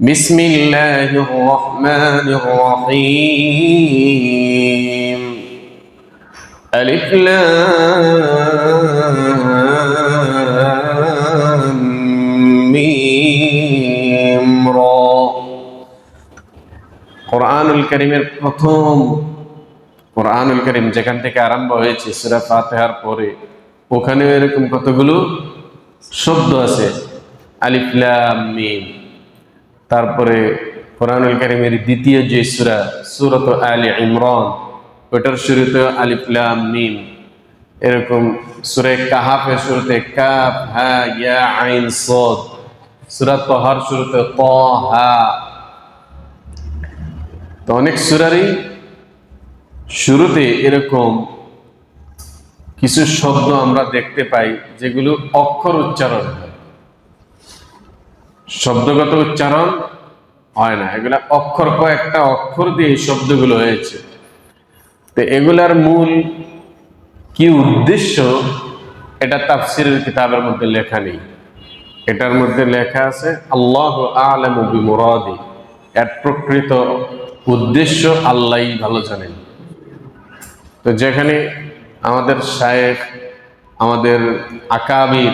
بسم الله الرحمن الرحيم ألف لام ميم را কোরআনুল করিমের প্রথম কোরআনুল করিম যেখান থেকে আরম্ভ হয়েছে সুরা ফাতেহার পরে ওখানে এরকম কতগুলো শব্দ আছে আলিফ লাম মিম তারপরে কোরআনুল করিমের দ্বিতীয় যে সুরা, সুরত আলী ইমরান ওটার শুরুতে আলিফ লাম মিম। এরকম সুরে কাহাফের শুরুতে কাফ, হা, ইয়া, আইন, সদ। সুরা তহার শুরুতে ত, হা। তো অনেক সুরারই শুরুতে এরকম কিছু শব্দ আমরা দেখতে পাই, যেগুলো অক্ষর উচ্চারণ হয়। শব্দগত উচ্চারণ হয় না। এগুলা অক্ষর কয়েকটা অক্ষর দিয়ে শব্দগুলো হয়েছে। তো এগুলার মূল কি উদ্দেশ্য? এটা তাফসিরের কিতাবের মধ্যে লেখা নেই। এটার মধ্যে লেখা আছে, আল্লাহ আলম বিমুরাদি। এর প্রকৃত উদ্দেশ্য আল্লাহই ভালো জানেন। তো যেখানে আমাদের শায়েখ, আমাদের আকাবির,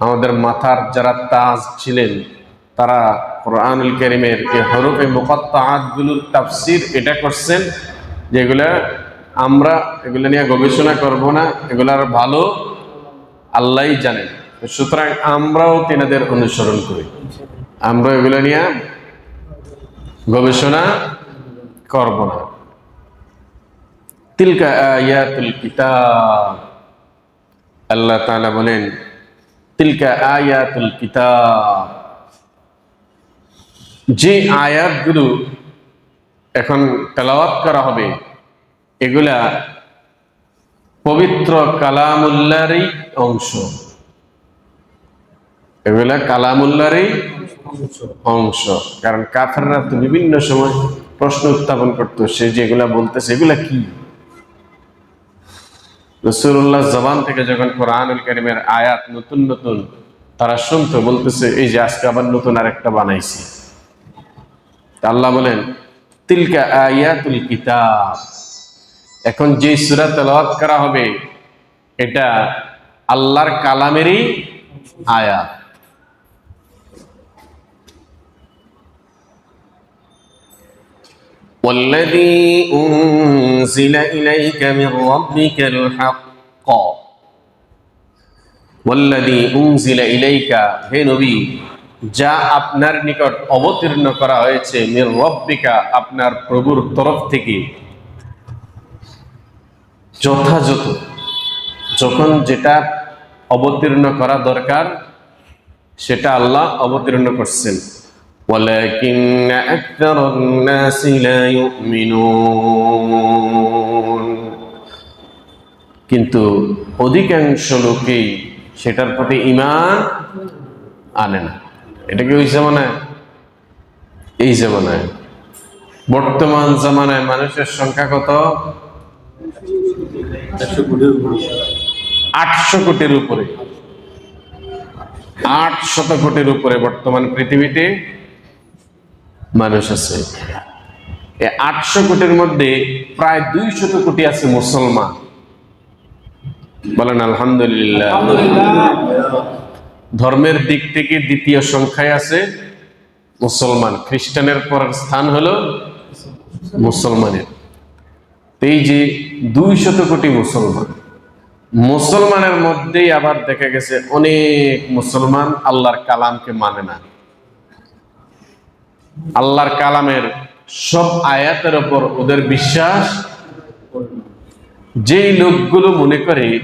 আমাদের মাথার যারা তাজ ছিলেন তারা কোরআনুল করিমের এই হরফে মোকাত্তাহাতগুলোর তাফসির এটা করছেন, যেগুলা আমরা এগুলো নিয়ে গবেষণা করব না, এগুলার ভালো আল্লাহই জানেন সুতরাং আমরাও তেনাদের অনুসরণ করি। আমরা এগুলো নিয়ে গবেষণা করব না। তিলকা আয়াতুল কিতাব। আল্লাহ তাআলা বলেন, তিলকা আয়াতুল কিতাব। যে আয়াতগুলো এখন তেলাওয়াত করা হবে, এগুলা পবিত্র কালামুল্লারই অংশ। এগুলা কালামুল্লারই অংশ। কারণ কাফেররা তো বিভিন্ন সময় প্রশ্ন উত্থাপন করতো, সে যেগুলা বলতেছে, এগুলা কি? রসুল্লাহ জবান থেকে যখন কোরআনুল করিমের আয়াত নতুন নতুন তারা শুনতো, বলতেছে, এই যে আজকে আবার নতুন আরেকটা বানাইছি। আল্লাহ বলেন তিলকা আয়াতুল কিতাব এখন যে সুরা তেলাওয়াত করা হবে এটা আল্লাহর কালামেরই আয়াত والذي أنزل إليك من ربك الحق والذي أنزل إليك হে নবী যা আপনার নিকট অবতীর্ণ করা হয়েছে, মির রব্বিকা আপনার প্রভুর তরফ থেকে। যথাযথ, যখন যেটা অবতীর্ণ করা দরকার, সেটা আল্লাহ অবতীর্ণ করছেন। কিন্তু অধিকাংশ লোকেই সেটার প্রতি ইমান আনে না। এটা কি ওই জামানায় এই জামানায়। বর্তমান জামানায় মানুষের সংখ্যা কত? আটশো কোটির উপরে। আট শত কোটির উপরে বর্তমান পৃথিবীতে মানুষ আছে। আটশো কোটির মধ্যে প্রায় দুই শত কোটি আছে মুসলমান। বলেন আলহামদুলিল্লাহ। ধর্মের দিক থেকে দ্বিতীয় সংখ্যায় আছে মুসলমান। খ্রিস্টানের পর স্থান হলো মুসলমানের। এই যে দুই শত কোটি মুসলমান, মুসলমানের মধ্যেই আবার দেখা গেছে অনেক মুসলমান আল্লাহর কালামকে মানে না। আল্লাহর কালামের সব আয়াতের ওপর ওদের বিশ্বাস। যেই লোকগুলো মনে করে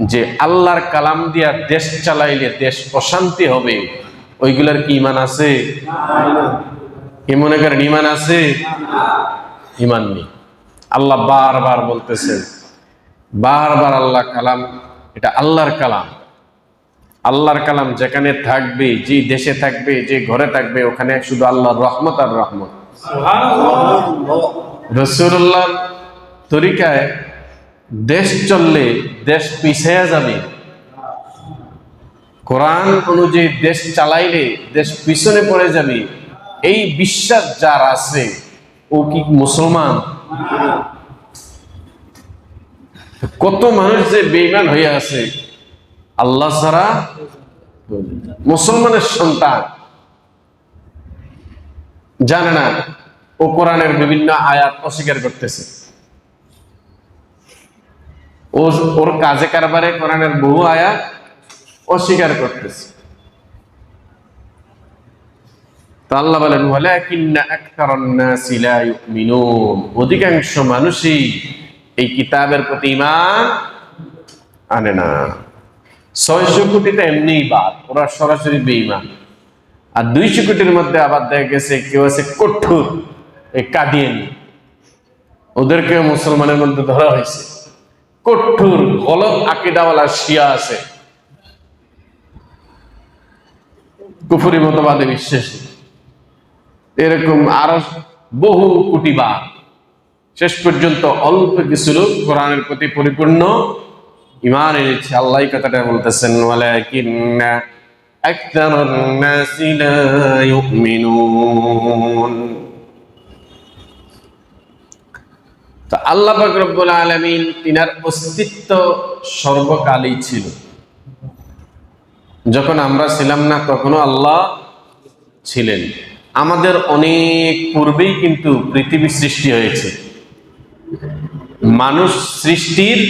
যে আল্লাহর কালাম দিয়া দেশ চালাইলে দেশ অশান্তি হবে ওইগুলার কি ইমান আছে? কি মনে করেন ইমান আছে? ইমান নেই। আল্লাহ বারবার বলতেছেন বারবার আল্লাহ কালাম এটা আল্লাহর কালাম। আল্লাহর কালাম যেখানে থাকবে যে দেশে থাকবে যে ঘরে থাকবে ওখানে শুধু আল্লাহর রহমত আর রহমত। রসুল্লাহ তরিকায় দেশ চললে দেশ পিছিয়ে যাবে। কোরআন অনুযায়ী দেশ চালাইলে দেশ পিছনে পড়ে যাবে। এই বিশ্বাস যার আছে, ও কি মুসলমান? কত মানুষ যে বেইমান হয়ে আছে, আল্লাহ ছাড়া মুসলমানের সন্তান জানে না। ও কোরআনের বিভিন্ন আয়াত অস্বীকার করতেছে। ওর কাজে কারবারে কোরআনের বহু আয়াত অস্বীকার করতেছে। আল্লাহ বলেন অধিকাংশ মানুষই এই কিতাবের প্রতি ঈমান আনে না। ছয়শো কোটিতে এমনিই বাদ, ওরা সরাসরি বেঈমান। আর দুইশো কোটির মধ্যে আবার দেখা গেছে কেউ আছে কঠোর ওদেরকে মুসলমানের মধ্যে ধরা হয়েছে। কঠোর গলত আকিদাওয়ালা শিয়া আছে। কুফুরি মতবাদে বিশ্বাসী। এরকম আরও বহু কোটিবার শেষ পর্যন্ত অল্প কিছু লোক কোরআনের প্রতি পরিপূর্ণ ইমান এনেছে। আল্লাহ কথাটা বলতেছেন নাসি লা তো আল্লাহ রব্বুল আলামিন তিনার অস্তিত্ব সর্বকালই ছিল। যখন আমরা ছিলাম না, তখনও আল্লাহ ছিলেন। আমাদের অনেক পূর্বেই কিন্তু পৃথিবী সৃষ্টি হয়েছে। মানুষ সৃষ্টির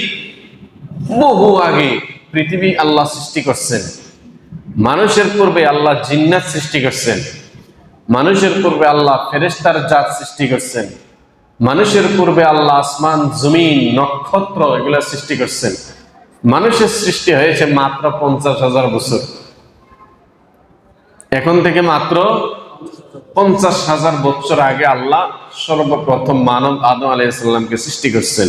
বহু আগে পৃথিবী আল্লাহ সৃষ্টি করছেন। মানুষের পূর্বে আল্লাহ জিন্নাত সৃষ্টি করছেন। মানুষের পূর্বে আল্লাহ ফেরেস্তার জাত সৃষ্টি করছেন। মানুষের পূর্বে আল্লাহ আসমান, জমিন, নক্ষত্র এগুলা সৃষ্টি করছেন। মানুষের সৃষ্টি হয়েছে মাত্র পঞ্চাশ হাজার বছর। এখন থেকে মাত্র পঞ্চাশ হাজার বছর আগে আল্লাহ সর্বপ্রথম মানব আদম আলাইসাল্লামকে সৃষ্টি করছেন।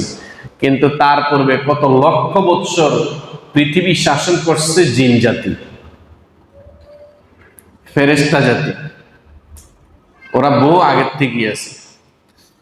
কিন্তু তার পূর্বে কত লক্ষ বৎসর পৃথিবী শাসন করছে জিন জাতি ফেরেস্তা জাতি। ওরা বহু আগের থেকে আছে।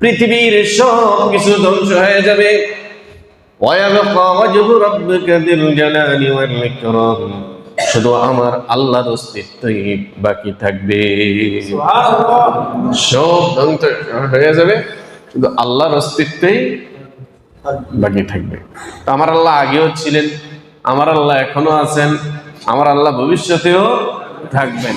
পৃথিবীর সব কিছু ধ্বংস হয়ে যাবে। শুধু আমার আল্লাহর অস্তিত্বই বাকি থাকবে। সব ধ্বংস হয়ে যাবে। শুধু আল্লাহর অস্তিত্বই বাকি থাকবে। তো আমার আল্লাহ আগেও ছিলেন আমার আল্লাহ এখনও আছেন আমার আল্লাহ ভবিষ্যতেও থাকবেন।